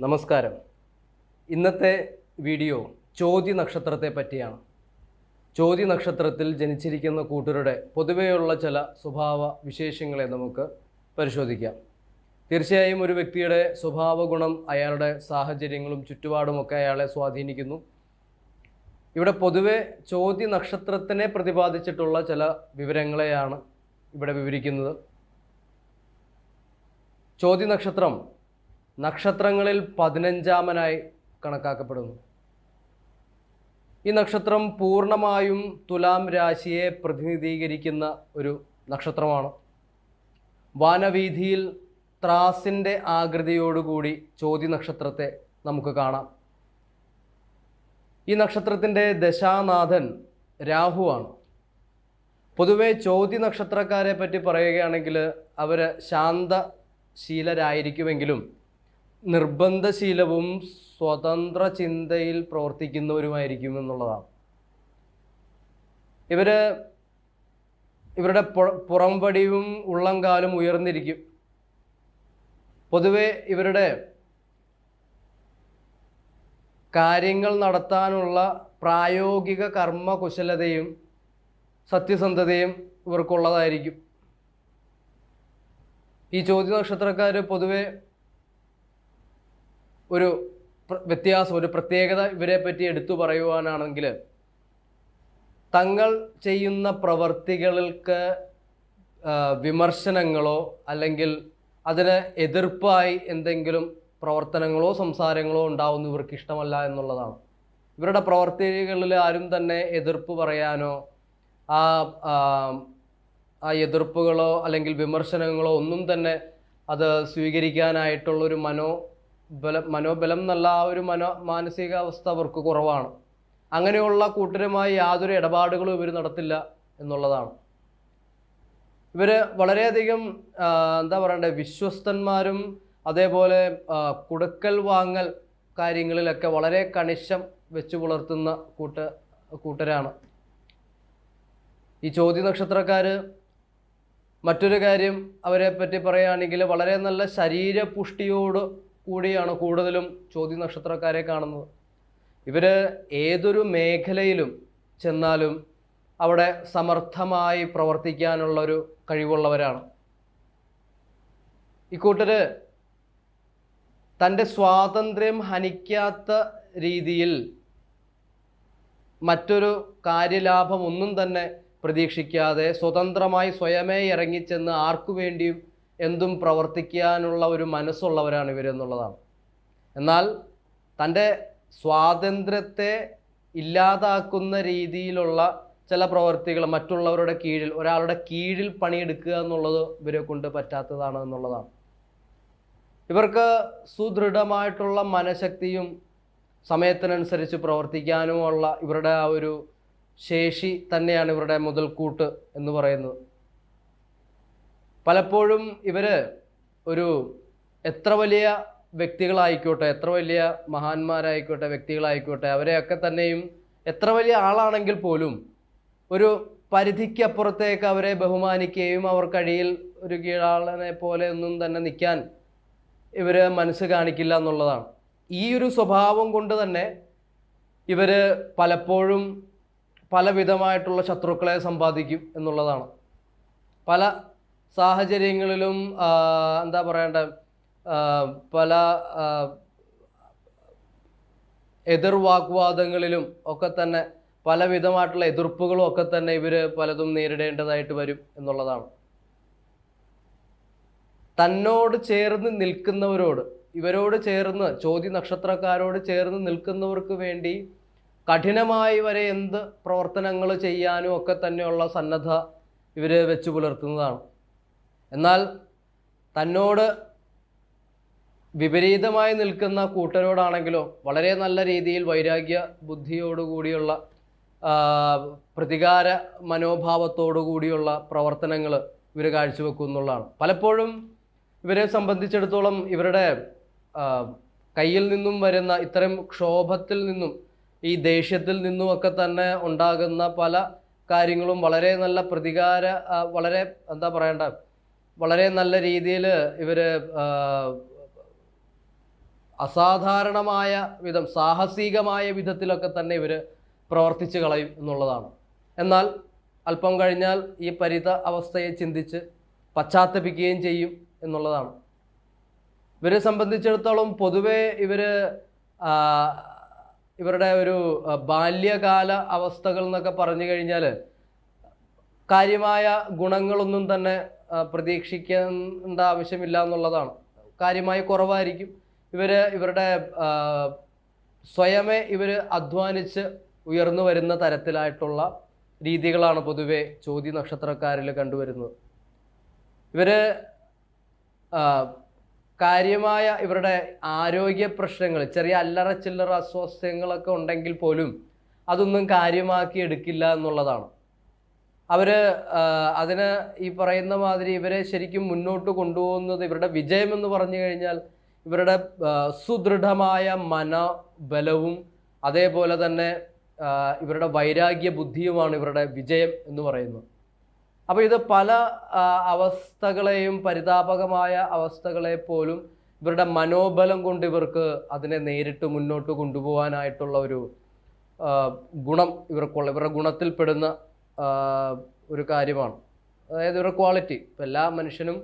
നമസ്കാരം. ഇന്നത്തെ വീഡിയോ ചോദ്യ നക്ഷത്രത്തെ പറ്റിയാണ്. ചോദ്യ നക്ഷത്രത്തിൽ ജനിച്ചിരിക്കുന്ന കൂട്ടരുടെ പൊതുവെയുള്ള ചില സ്വഭാവ വിശേഷങ്ങളെ നമുക്ക് പരിശോധിക്കാം. തീർച്ചയായും ഒരു വ്യക്തിയുടെ സ്വഭാവ ഗുണം അയാളുടെ സാഹചര്യങ്ങളും ചുറ്റുപാടുമൊക്കെ അയാളെ സ്വാധീനിക്കുന്നു. ഇവിടെ പൊതുവെ ചോദ്യ നക്ഷത്രത്തിനെ പ്രതിപാദിച്ചിട്ടുള്ള ചില വിവരങ്ങളെയാണ് ഇവിടെ വിവരിക്കുന്നത്. ചോദ്യ നക്ഷത്രം നക്ഷത്രങ്ങളിൽ പതിനഞ്ചാമനായി കണക്കാക്കപ്പെടുന്നു. ഈ നക്ഷത്രം പൂർണമായും തുലാം രാശിയെ പ്രതിനിധീകരിക്കുന്ന ഒരു നക്ഷത്രമാണ്. വാനവീതിയിൽ ത്രാസിന്റെ ആകൃതിയോടുകൂടി ചോതി നക്ഷത്രത്തെ നമുക്ക് കാണാം. ഈ നക്ഷത്രത്തിന്റെ ദശാനാഥൻ രാഹുവാണ്. പൊതുവെ ചോതി നക്ഷത്രക്കാരെ പറ്റി പറയുകയാണെങ്കിൽ അവർ ശാന്തശീലരായിരിക്കുമെങ്കിലും നിർബന്ധശീലവും സ്വതന്ത്ര ചിന്തയിൽ പ്രവർത്തിക്കുന്നവരുമായിരിക്കും എന്നുള്ളതാണ്. ഇവർ ഇവരുടെ പുറ- പുറംപടിയും ഉള്ളംകാലും ഉയർന്നിരിക്കും. പൊതുവെ ഇവരുടെ കാര്യങ്ങൾ നടത്താനുള്ള പ്രായോഗിക കർമ്മകുശലതയും സത്യസന്ധതയും ഇവർക്കുള്ളതായിരിക്കും. ഈ ചോദ്യ നക്ഷത്രക്കാർ പൊതുവെ ഒരു വ്യത്യാസം ഒരു പ്രത്യേകത ഇവരെ പറ്റി എടുത്തു പറയുവാനാണെങ്കിൽ തങ്ങൾ ചെയ്യുന്ന പ്രവർത്തികൾക്ക് വിമർശനങ്ങളോ അല്ലെങ്കിൽ അതിന് എതിർപ്പായി എന്തെങ്കിലും പ്രവർത്തനങ്ങളോ സംസാരങ്ങളോ ഉണ്ടാവുന്ന ഇവർക്ക് ഇഷ്ടമല്ല എന്നുള്ളതാണ്. ഇവരുടെ പ്രവർത്തികളിൽ ആരും തന്നെ എതിർപ്പ് പറയാനോ ആ, ആ എതിർപ്പുകളോ അല്ലെങ്കിൽ വിമർശനങ്ങളോ ഒന്നും തന്നെ അത് സ്വീകരിക്കാനായിട്ടുള്ളൊരു മനോ ബലം മനോബലം എന്നുള്ള ആ ഒരു മനോ മാനസികാവസ്ഥ അവർക്ക് കുറവാണ്. അങ്ങനെയുള്ള കൂട്ടരുമായി യാതൊരു ഇടപാടുകളും ഇവർ നടത്തില്ല എന്നുള്ളതാണ്. ഇവർ വളരെയധികം എന്താ പറയണ്ടേ വിശ്വസ്തന്മാരും അതേപോലെ കൊടുക്കൽ വാങ്ങൽ കാര്യങ്ങളിലൊക്കെ വളരെ കണിശം വെച്ച് പുലർത്തുന്ന കൂട്ട കൂട്ടരാണ്. ഈ ചോദ്യ നക്ഷത്രക്കാർ മറ്റൊരു കാര്യം അവരെ പറ്റി പറയുകയാണെങ്കിൽ വളരെ നല്ല ശരീരപുഷ്ടിയോട് കൂടിയാണ് കൂടുതലും ചോദ്യ നക്ഷത്രക്കാരെ കാണുന്നത്. ഇവർ ഏതൊരു മേഖലയിലും ചെന്നാലും അവിടെ സമർത്ഥമായി പ്രവർത്തിക്കാനുള്ളൊരു കഴിവുള്ളവരാണ്. ഇക്കൂട്ടർ തന്റെ സ്വാതന്ത്ര്യം ഹനിക്കാത്ത രീതിയിൽ മറ്റൊരു കാര്യലാഭം ഒന്നും തന്നെ പ്രതീക്ഷിക്കാതെ സ്വതന്ത്രമായി സ്വയമേ ഇറങ്ങിച്ചെന്ന് ആർക്കു വേണ്ടിയും എന്തും പ്രവർത്തിക്കാനുള്ള ഒരു മനസ്സുള്ളവരാണ് ഇവരെന്നുള്ളതാണ് എന്നാൽ തന്റെ സ്വാതന്ത്ര്യത്തെ ഇല്ലാതാക്കുന്ന രീതിയിലുള്ള ചില പ്രവർത്തികൾ മറ്റുള്ളവരുടെ കീഴിൽ ഒരാളുടെ കീഴിൽ പണിയെടുക്കുക എന്നുള്ളത് ഇവരെ കൊണ്ട് പറ്റാത്തതാണ് എന്നുള്ളതാണ്. ഇവർക്ക് സുദൃഢമായിട്ടുള്ള മനഃശക്തിയും സമയത്തിനനുസരിച്ച് പ്രവർത്തിക്കാനുമുള്ള ഇവരുടെ ആ ഒരു ശേഷി തന്നെയാണ് ഇവരുടെ മുതൽക്കൂട്ട് എന്ന് പറയുന്നത്. പലപ്പോഴും ഇവർ ഒരു എത്ര വലിയ വ്യക്തികളായിക്കോട്ടെ എത്ര വലിയ മഹാന്മാരായിക്കോട്ടെ വ്യക്തികളായിക്കോട്ടെ അവരെയൊക്കെ തന്നെയും എത്ര വലിയ ആളാണെങ്കിൽ പോലും ഒരു പരിധിക്കപ്പുറത്തേക്ക് അവരെ ബഹുമാനിക്കുകയും കഴിയിൽ ഒരു കീഴാളനെ പോലെ ഒന്നും തന്നെ നിൽക്കാൻ ഇവർ മനസ്സ് കാണിക്കില്ല എന്നുള്ളതാണ്. ഈ ഒരു സ്വഭാവം കൊണ്ട് തന്നെ ഇവർ പലപ്പോഴും പലവിധമായിട്ടുള്ള ശത്രുക്കളെ സമ്പാദിക്കും എന്നുള്ളതാണ്. പല സാഹചര്യങ്ങളിലും എന്താ പറയണ്ട പല എതിർ വാഗ്വാദങ്ങളിലും ഒക്കെ തന്നെ പലവിധമായിട്ടുള്ള എതിർപ്പുകളും ഒക്കെ തന്നെ ഇവർ പലതും നേരിടേണ്ടതായിട്ട് വരും എന്നുള്ളതാണ്. തന്നോട് ചേർന്ന് നിൽക്കുന്നവരോട് ഇവരോട് ചേർന്ന് ചോദ്യ നക്ഷത്രക്കാരോട് ചേർന്ന് നിൽക്കുന്നവർക്ക് വേണ്ടി കഠിനമായി വരെ എന്ത് പ്രവർത്തനങ്ങൾ ചെയ്യാനും ഒക്കെ തന്നെയുള്ള സന്നദ്ധ ഇവർ വെച്ചു പുലർത്തുന്നതാണ്. എന്നാൽ തന്നോട് വിപരീതമായി നിൽക്കുന്ന കൂട്ടരോടാണെങ്കിലോ വളരെ നല്ല രീതിയിൽ വൈരാഗ്യ ബുദ്ധിയോടുകൂടിയുള്ള പ്രതികാര കൂടിയുള്ള പ്രവർത്തനങ്ങൾ ഇവർ കാഴ്ചവെക്കുന്നുള്ളതാണ് പലപ്പോഴും ഇവരെ സംബന്ധിച്ചിടത്തോളം ഇവരുടെ കയ്യിൽ നിന്നും വരുന്ന ഇത്തരം ക്ഷോഭത്തിൽ നിന്നും ഈ ദേഷ്യത്തിൽ നിന്നുമൊക്കെ തന്നെ ഉണ്ടാകുന്ന പല കാര്യങ്ങളും വളരെ നല്ല പ്രതികാര വളരെ എന്താ പറയണ്ട വളരെ നല്ല രീതിയിൽ ഇവർ അസാധാരണമായ വിധം സാഹസികമായ വിധത്തിലൊക്കെ തന്നെ ഇവർ പ്രവർത്തിച്ച് കളയും എന്നുള്ളതാണ്. എന്നാൽ അല്പം കഴിഞ്ഞാൽ ഈ പരിത അവസ്ഥയെ ചിന്തിച്ച് പശ്ചാത്തപിക്കുകയും ചെയ്യും എന്നുള്ളതാണ്. ഇവരെ സംബന്ധിച്ചിടത്തോളം പൊതുവേ ഇവർ ഇവരുടെ ഒരു ബാല്യകാല അവസ്ഥകൾ എന്നൊക്കെ പറഞ്ഞു കഴിഞ്ഞാൽ കാര്യമായ ഗുണങ്ങളൊന്നും തന്നെ പ്രതീക്ഷിക്കേണ്ട ആവശ്യമില്ല എന്നുള്ളതാണ്. കാര്യമായി കുറവായിരിക്കും. ഇവർ ഇവരുടെ സ്വയമേ ഇവർ അധ്വാനിച്ച് ഉയർന്നു വരുന്ന തരത്തിലായിട്ടുള്ള രീതികളാണ് പൊതുവെ ചോദ്യ നക്ഷത്രക്കാരിൽ കണ്ടുവരുന്നത്. ഇവർ കാര്യമായ ഇവരുടെ ആരോഗ്യ പ്രശ്നങ്ങൾ ചെറിയ അല്ലറ ചില്ലറ അസ്വാസ്ഥ്യങ്ങളൊക്കെ ഉണ്ടെങ്കിൽ പോലും അതൊന്നും കാര്യമാക്കി എടുക്കില്ല എന്നുള്ളതാണ്. അവർ അതിന് ഈ പറയുന്ന മാതിരി ഇവരെ ശരിക്കും മുന്നോട്ട് കൊണ്ടുപോകുന്നത് ഇവരുടെ വിജയമെന്ന് പറഞ്ഞു കഴിഞ്ഞാൽ ഇവരുടെ സുദൃഢമായ മനബലവും അതേപോലെ തന്നെ ഇവരുടെ വൈരാഗ്യ ബുദ്ധിയുമാണ് ഇവരുടെ വിജയം എന്ന് പറയുന്നത്. അപ്പോൾ ഇത് പല അവസ്ഥകളെയും പരിതാപകമായ അവസ്ഥകളെ പോലും ഇവരുടെ മനോബലം കൊണ്ട് ഇവർക്ക് അതിനെ നേരിട്ട് മുന്നോട്ട് കൊണ്ടുപോകാനായിട്ടുള്ള ഒരു ഗുണം ഇവർക്കുള്ള ഇവരുടെ ഗുണത്തിൽപ്പെടുന്ന ഒരു കാര്യമാണ്. അതായത് ഒരു ക്വാളിറ്റി ഇപ്പം എല്ലാ മനുഷ്യനും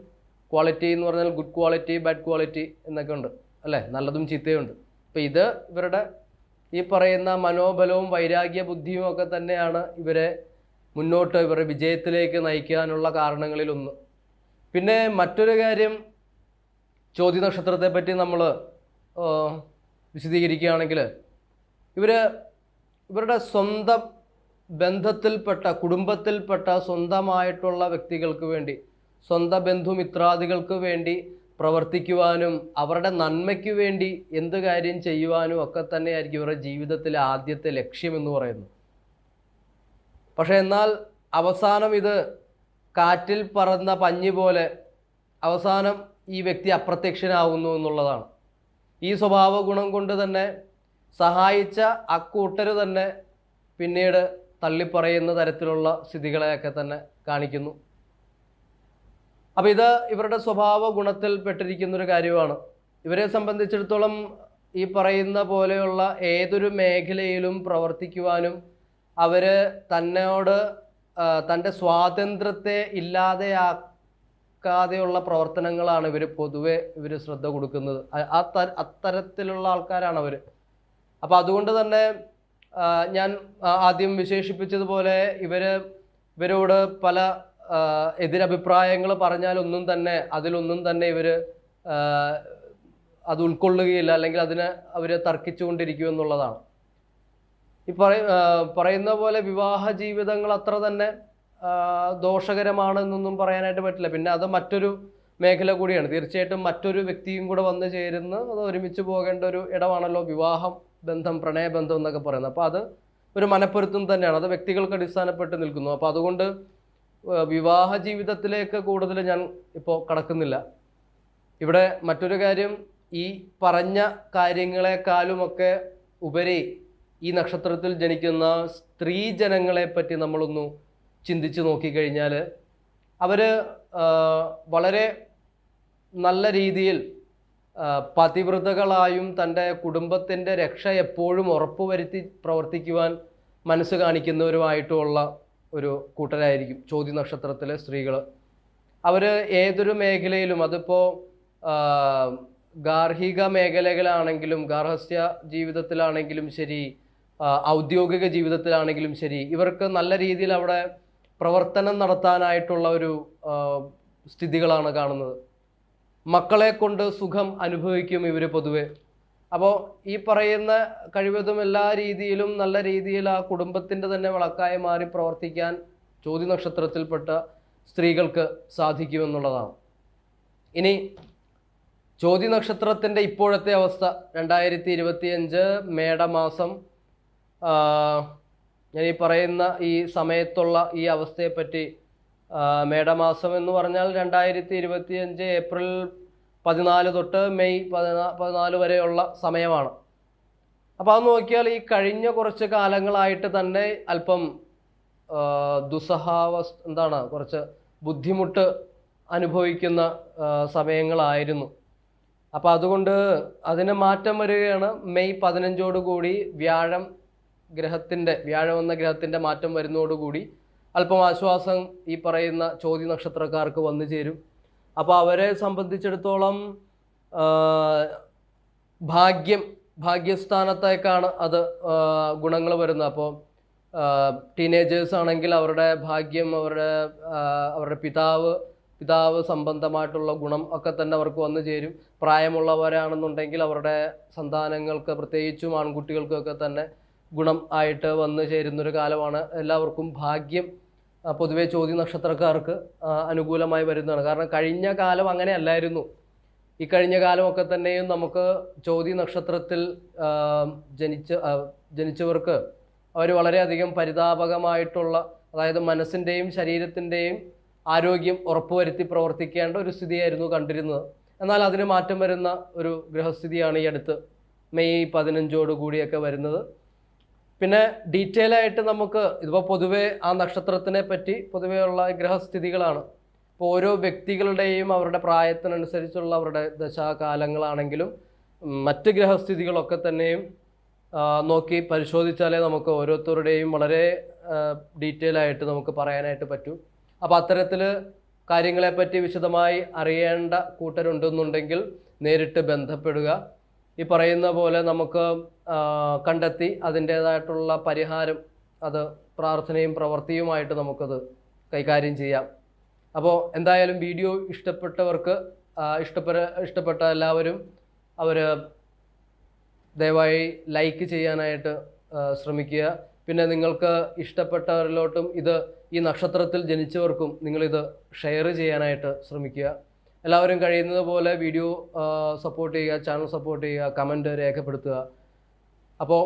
ക്വാളിറ്റി എന്ന് പറഞ്ഞാൽ ഗുഡ് ക്വാളിറ്റി ബാഡ് ക്വാളിറ്റി എന്നൊക്കെ ഉണ്ട്. അല്ലേ? നല്ലതും ചീത്തയുണ്ട് അപ്പം ഇത് ഇവരുടെ ഈ പറയുന്ന മനോബലവും വൈരാഗ്യ ബുദ്ധിയും ഒക്കെ തന്നെയാണ് ഇവരെ മുന്നോട്ട് ഇവരുടെ വിജയത്തിലേക്ക് നയിക്കാനുള്ള കാരണങ്ങളിലൊന്ന് പിന്നെ മറ്റൊരു കാര്യം ചോദ്യ നക്ഷത്രത്തെ പറ്റി നമ്മൾ വിശദീകരിക്കുകയാണെങ്കിൽ ഇവർ ഇവരുടെ സ്വന്തം ബന്ധത്തിൽപ്പെട്ട കുടുംബത്തിൽപ്പെട്ട സ്വന്തമായിട്ടുള്ള വ്യക്തികൾക്ക് വേണ്ടി സ്വന്തം ബന്ധുമിത്രാദികൾക്ക് വേണ്ടി പ്രവർത്തിക്കുവാനും അവരുടെ നന്മയ്ക്ക് വേണ്ടി എന്ത് കാര്യം ചെയ്യുവാനും ഒക്കെ തന്നെയായിരിക്കും ഇവരുടെ ജീവിതത്തിലെ ആദ്യത്തെ ലക്ഷ്യമെന്ന് പറയുന്നത്. പക്ഷേ എന്നാൽ അവസാനം ഇത് കാറ്റിൽ പറന്ന പഞ്ഞി പോലെ അവസാനം ഈ വ്യക്തി അപ്രത്യക്ഷനാവുന്നു എന്നുള്ളതാണ്. ഈ സ്വഭാവ ഗുണം കൊണ്ട് തന്നെ സഹായിച്ച അക്കൂട്ടർ തന്നെ പിന്നീട് തള്ളിപ്പറയുന്ന തരത്തിലുള്ള സ്ഥിതികളെയൊക്കെ തന്നെ കാണിക്കുന്നു. അപ്പോൾ ഇത് ഇവരുടെ സ്വഭാവ ഗുണത്തിൽ പെട്ടിരിക്കുന്നൊരു കാര്യമാണ്. ഇവരെ സംബന്ധിച്ചിടത്തോളം ഈ പറയുന്ന പോലെയുള്ള ഏതൊരു മേഖലയിലും പ്രവർത്തിക്കുവാനും അവർ തന്നോട് തന്റെ സ്വാതന്ത്ര്യത്തെ ഇല്ലാതെയാക്കാതെയുള്ള പ്രവർത്തനങ്ങളാണ് ഇവർ പൊതുവെ ഇവർ ശ്രദ്ധ കൊടുക്കുന്നത്. ആ അത്തരത്തിലുള്ള ആൾക്കാരാണ് അവർ അപ്പോൾ അതുകൊണ്ട് തന്നെ ഞാൻ ആദ്യം വിശേഷിപ്പിച്ചതുപോലെ ഇവർ ഇവരോട് പല എതിരഭിപ്രായങ്ങൾ പറഞ്ഞാലൊന്നും തന്നെ അതിലൊന്നും തന്നെ ഇവർ അത് ഉൾക്കൊള്ളുകയില്ല അല്ലെങ്കിൽ അതിന് അവർ തർക്കിച്ചുകൊണ്ടിരിക്കും എന്നുള്ളതാണ്. ഈ പറയ പറയുന്ന പോലെ വിവാഹ ജീവിതങ്ങൾ അത്ര തന്നെ ദോഷകരമാണെന്നൊന്നും പറയാനായിട്ട് പറ്റില്ല. പിന്നെ അത് മറ്റൊരു മേഖല കൂടിയാണ്. തീർച്ചയായിട്ടും മറ്റൊരു വ്യക്തിയും കൂടെ വന്നു ചേരുന്ന അത് ഒരുമിച്ച് പോകേണ്ട ഒരു ഇടമാണല്ലോ വിവാഹം. ബന്ധം പ്രണയബന്ധം എന്നൊക്കെ പറയുന്നത്. അപ്പോൾ അത് ഒരു മനപ്പൊരുത്തം തന്നെയാണ്. അത് വ്യക്തികൾക്ക് അടിസ്ഥാനപ്പെട്ട് നിൽക്കുന്നു. അപ്പോൾ അതുകൊണ്ട് വിവാഹ ജീവിതത്തിലേക്ക് കൂടുതൽ ഞാൻ ഇപ്പോൾ കടക്കുന്നില്ല. ഇവിടെ മറ്റൊരു കാര്യം ഈ പറഞ്ഞ കാര്യങ്ങളെക്കാളുമൊക്കെ ഉപരി ഈ നക്ഷത്രത്തിൽ ജനിക്കുന്ന സ്ത്രീ ജനങ്ങളെ പറ്റി നമ്മളൊന്ന് ചിന്തിച്ച് നോക്കിക്കഴിഞ്ഞാൽ അവർ വളരെ നല്ല രീതിയിൽ പതിവ്രതകളായും തന്റെ കുടുംബത്തിന്റെ രക്ഷ എപ്പോഴും ഉറപ്പുവരുത്തി പ്രവർത്തിക്കുവാൻ മനസ്സ് കാണിക്കുന്നവരുമായിട്ടുള്ള ഒരു കൂട്ടരായിരിക്കും ചോദ്യ നക്ഷത്രത്തിലെ സ്ത്രീകൾ അവർ ഏതൊരു മേഖലയിലും അതിപ്പോൾ ഗാർഹിക മേഖലകളാണെങ്കിലും ഗാർഹസ്യ ജീവിതത്തിലാണെങ്കിലും ശരി ഔദ്യോഗിക ജീവിതത്തിലാണെങ്കിലും ശരി ഇവർക്ക് നല്ല രീതിയിൽ അവിടെ പ്രവർത്തനം നടത്താനായിട്ടുള്ള ഒരു സ്ഥിതികളാണ് കാണുന്നത്. മക്കളെ കൊണ്ട് സുഖം അനുഭവിക്കും ഇവർ പൊതുവെ. അപ്പോൾ ഈ പറയുന്ന കഴിവതും എല്ലാ രീതിയിലും നല്ല രീതിയിൽ ആ കുടുംബത്തിന്റെ തന്നെ വിളക്കായി മാറി പ്രവർത്തിക്കാൻ ചോദ്യ നക്ഷത്രത്തിൽപ്പെട്ട സ്ത്രീകൾക്ക് സാധിക്കുമെന്നുള്ളതാണ്. ഇനി ചോദ്യ നക്ഷത്രത്തിന്റെ ഇപ്പോഴത്തെ അവസ്ഥ രണ്ടായിരത്തി ഇരുപത്തിയഞ്ച് മേടമാസം ഞാൻ ഈ പറയുന്ന ഈ സമയത്തുള്ള ഈ അവസ്ഥയെപ്പറ്റി മേടമാസം എന്ന് പറഞ്ഞാൽ രണ്ടായിരത്തി ഇരുപത്തി അഞ്ച് ഏപ്രിൽ പതിനാല് തൊട്ട് മെയ് പതിനാ പതിനാല് വരെയുള്ള സമയമാണ്. അപ്പോൾ അത് നോക്കിയാൽ ഈ കഴിഞ്ഞ കുറച്ച് കാലങ്ങളായിട്ട് തന്നെ അല്പം ദുസ്സഹാവസ് എന്താണ് കുറച്ച് ബുദ്ധിമുട്ട് അനുഭവിക്കുന്ന സമയങ്ങളായിരുന്നു. അപ്പോൾ അതുകൊണ്ട് അതിന് മാറ്റം വരികയാണ്. മെയ് പതിനഞ്ചോടുകൂടി വ്യാഴം ഗ്രഹത്തിന്റെ വ്യാഴം എന്ന ഗ്രഹത്തിന്റെ മാറ്റം വരുന്നതോടുകൂടി അല്പം ആശ്വാസം ഈ പറയുന്ന ചോദ്യ നക്ഷത്രക്കാർക്ക് വന്നു ചേരും. അപ്പോൾ അവരെ സംബന്ധിച്ചിടത്തോളം ഭാഗ്യം ഭാഗ്യസ്ഥാനത്തേക്കാണ് അത് ഗുണങ്ങൾ വരുന്നത്. അപ്പോൾ ടീനേജേഴ്സ് ആണെങ്കിൽ അവരുടെ ഭാഗ്യം അവരുടെ അവരുടെ പിതാവ് പിതാവ് സംബന്ധമായിട്ടുള്ള ഗുണം ഒക്കെ തന്നെ അവർക്ക് വന്നു ചേരും. പ്രായമുള്ളവരാണെന്നുണ്ടെങ്കിൽ അവരുടെ സന്താനങ്ങൾക്ക് പ്രത്യേകിച്ചും ആൺകുട്ടികൾക്കൊക്കെ തന്നെ ഗുണം ആയിട്ട് വന്നു ചേരുന്നൊരു കാലമാണ്. എല്ലാവർക്കും ഭാഗ്യം പൊതുവെ ചോദ്യ നക്ഷത്രക്കാർക്ക് അനുകൂലമായി വരുന്നതാണ്. കാരണം കഴിഞ്ഞ കാലം അങ്ങനെ അല്ലായിരുന്നു ഈ കഴിഞ്ഞ കാലമൊക്കെ തന്നെയും നമുക്ക് ചോദ്യ നക്ഷത്രത്തിൽ ജനിച്ച ജനിച്ചവർക്ക് അവർ വളരെയധികം പരിതാപകമായിട്ടുള്ള അതായത് മനസ്സിന്റെയും ശരീരത്തിന്റെയും ആരോഗ്യം ഉറപ്പുവരുത്തി പ്രവർത്തിക്കേണ്ട ഒരു സ്ഥിതിയായിരുന്നു കണ്ടിരുന്നത്. എന്നാൽ അതിന് മാറ്റം വരുന്ന ഒരു ഗ്രഹസ്ഥിതിയാണ് ഈ അടുത്ത് മെയ് പതിനഞ്ചോടു കൂടിയൊക്കെ വരുന്നത്. പിന്നെ ഡീറ്റെയിൽ ആയിട്ട് നമുക്ക് ഇതിപ്പോൾ പൊതുവെ ആ നക്ഷത്രത്തിനെ പറ്റി പൊതുവേ ഉള്ള ഗ്രഹസ്ഥിതികളാണ്. ഇപ്പോൾ ഓരോ വ്യക്തികളുടെയും അവരുടെ പ്രായത്തിനനുസരിച്ചുള്ള അവരുടെ ദശാകാലങ്ങളാണെങ്കിലും മറ്റ് ഗ്രഹസ്ഥിതികളൊക്കെ തന്നെയും നോക്കി പരിശോധിച്ചാലേ നമുക്ക് ഓരോരുത്തരുടെയും വളരെ ഡീറ്റെയിൽ ആയിട്ട് നമുക്ക് പറയാനായിട്ട് പറ്റൂ. അപ്പോൾ അത്തരത്തിൽ കാര്യങ്ങളെപ്പറ്റി വിശദമായി അറിയേണ്ട കൂട്ടരുണ്ടെന്നുണ്ടെങ്കിൽ നേരിട്ട് ബന്ധപ്പെടുക. ഈ പറയുന്ന പോലെ നമുക്ക് കണ്ടെത്തി അതിന്റേതായിട്ടുള്ള പരിഹാരം അത് പ്രാർത്ഥനയും പ്രവൃത്തിയുമായിട്ട് നമുക്കത് കൈകാര്യം ചെയ്യാം. അപ്പോൾ എന്തായാലും വീഡിയോ ഇഷ്ടപ്പെട്ടവർക്ക് ഇഷ്ടപ്പെട്ട ഇഷ്ടപ്പെട്ട എല്ലാവരും അവർ ദയവായി ലൈക്ക് ചെയ്യാനായിട്ട് ശ്രമിക്കുക. പിന്നെ നിങ്ങൾക്ക് ഇഷ്ടപ്പെട്ടവരിലോട്ടും ഇത് ഈ നക്ഷത്രത്തിൽ ജനിച്ചവർക്കും നിങ്ങളിത് ഷെയർ ചെയ്യാനായിട്ട് ശ്രമിക്കുക. എല്ലാവരും കഴിയുന്നത് പോലെ വീഡിയോ സപ്പോർട്ട് ചെയ്യുക ചാനൽ സപ്പോർട്ട് ചെയ്യുക കമന്റ് രേഖപ്പെടുത്തുക. അപ്പോൾ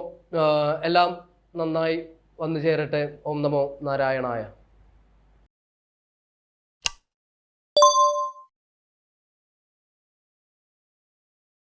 എല്ലാം നന്നായി വന്നു ചേരട്ടെ. ഓം നമോ നാരായണായ.